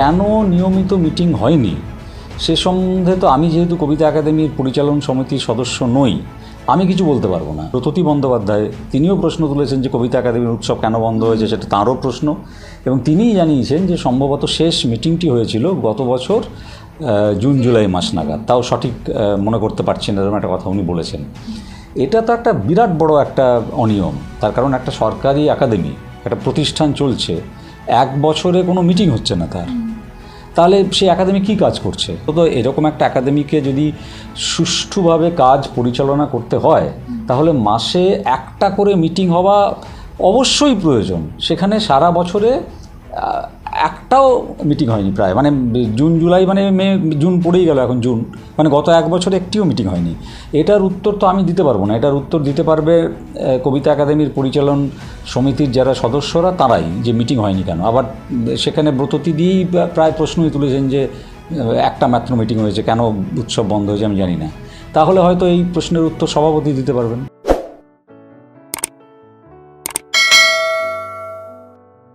কেন নিয়মিত মিটিং হয়নি? সে সম্বন্ধে তো আমি যেহেতু কবিতা একাডেমির পরিচালন সমিতির সদস্য নই, আমি কিছু বলতে পারব না। প্রততি বন্দ্যোপাধ্যায়, তিনিও প্রশ্ন তুলেছেন যে কবিতা একাডেমির উৎসব কেন বন্ধ হয়েছে সেটা তাঁরও প্রশ্ন। এবং তিনিই জানিয়েছেন যে সম্ভবত শেষ মিটিংটি হয়েছিল গত বছর জুন, জুলাই মাস নাগাদ। তাও সঠিক মনে করতে পারছি না, এরকম একটা কথা উনি বলেছেন। এটা তো একটা বিরাট বড় একটা অনিয়ম। তার কারণ একটা সরকারি একাডেমি, একটা প্রতিষ্ঠান চলছে, এক বছরে কোনো মিটিং হচ্ছে না তার। তাহলে সেই একাডেমি কী কাজ করছে? তো এরকম একটা একাডেমিকে যদি সুষ্ঠুভাবে কাজ পরিচালনা করতে হয়, তাহলে মাসে একটা করে মিটিং হওয়া অবশ্যই প্রয়োজন। সেখানে সারা বছরে একটাও মিটিং হয়নি প্রায়। মানে জুন, জুলাই মানে মে, জুন পড়েই গেল এখন জুন। মানে গত এক বছরে একটিও মিটিং হয়নি। এটার উত্তর তো আমি দিতে পারব না। এটার উত্তর দিতে পারবে কবিতা একাডেমির পরিচালন সমিতির যারা সদস্যরা, তারাই যে মিটিং হয়নি কেন। আবার সেখানে ব্রততি দিয়েই প্রায় প্রশ্নই তুলেছেন যে একটা মাত্র মিটিং হয়েছে। কেন উৎসব বন্ধ হয়েছে আমি জানি না। তাহলে হয়তো এই প্রশ্নের উত্তর সভাপতি দিতে পারবেন।